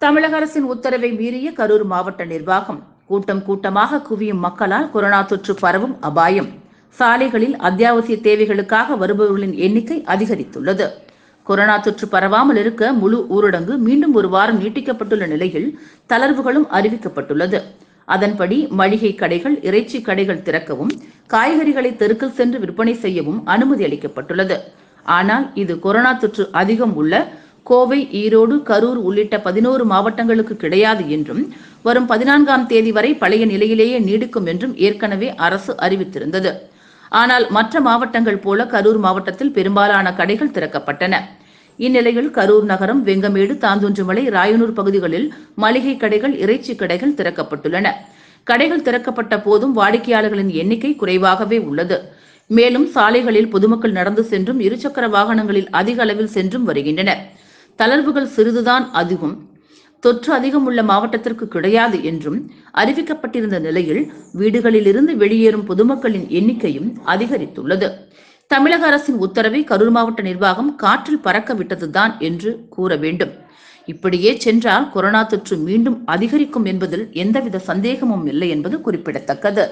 தமிழக அரசின் உத்தரவை மீறிய கரூர் மாவட்ட நிர்வாகம் கூட்டம் கூட்டமாக குவியும் மக்களால் கொரோனா தொற்று பரவும் அபாயம். சாலைகளில் அத்தியாவசிய தேவைகளுக்காக வருபவர்களின் எண்ணிக்கை அதிகரித்துள்ளது. கொரோனா தொற்று பரவாமல் இருக்க முழு ஊரடங்கு மீண்டும் ஒரு வாரம் நீட்டிக்கப்பட்டுள்ள நிலையில் தளர்வுகளும் அறிவிக்கப்பட்டுள்ளது. அதன்படி மளிகை கடைகள் இறைச்சி கடைகள் திறக்கவும் காய்கறிகளை தெருக்கில் சென்று விற்பனை செய்யவும் அனுமதி அளிக்கப்பட்டுள்ளது. ஆனால் இது கொரோனா தொற்று அதிகம் உள்ள கோவை ஈரோடு கரூர் உள்ளிட்ட பதினோரு மாவட்டங்களுக்கு கிடையாது என்றும் வரும் பதினான்காம் தேதி வரை பழைய நிலையிலேயே நீடிக்கும் என்றும் ஏற்கனவே அரசு அறிவித்திருந்தது. ஆனால் மற்ற மாவட்டங்கள் போல கரூர் மாவட்டத்தில் பெரும்பாலான கடைகள் திறக்கப்பட்டன. இந்நிலையில் கரூர் நகரம் வெங்கமேடு தாந்தோன்றுமலை ராயனூர் பகுதிகளில் மளிகை கடைகள் இறைச்சி கடைகள் திறக்கப்பட்டுள்ளன. கடைகள் திறக்கப்பட்ட போதும் வாடிக்கையாளர்களின் எண்ணிக்கை குறைவாகவே உள்ளது. மேலும் சாலைகளில் பொதுமக்கள் நடந்து சென்றும் இருசக்கர வாகனங்களில் அதிக அளவில் சென்றும் வருகின்றனர். தளர்வுகள் சிறிதுதான் அதிகம். தொற்று அதிகம் உள்ள மாவட்டத்திற்கு கிடையாது என்றும் அறிவிக்கப்பட்டிருந்த நிலையில் வீடுகளிலிருந்து வெளியேறும் பொதுமக்களின் எண்ணிக்கையும் அதிகரித்துள்ளது. தமிழக அரசின் உத்தரவை கரூர் மாவட்ட நிர்வாகம் காற்றில் பறக்க விட்டதுதான் என்று கூற வேண்டும். இப்படியே சென்றால் கொரோனா தொற்று மீண்டும் அதிகரிக்கும் என்பதில் எந்தவித சந்தேகமும் இல்லை என்பது குறிப்பிடத்தக்கது.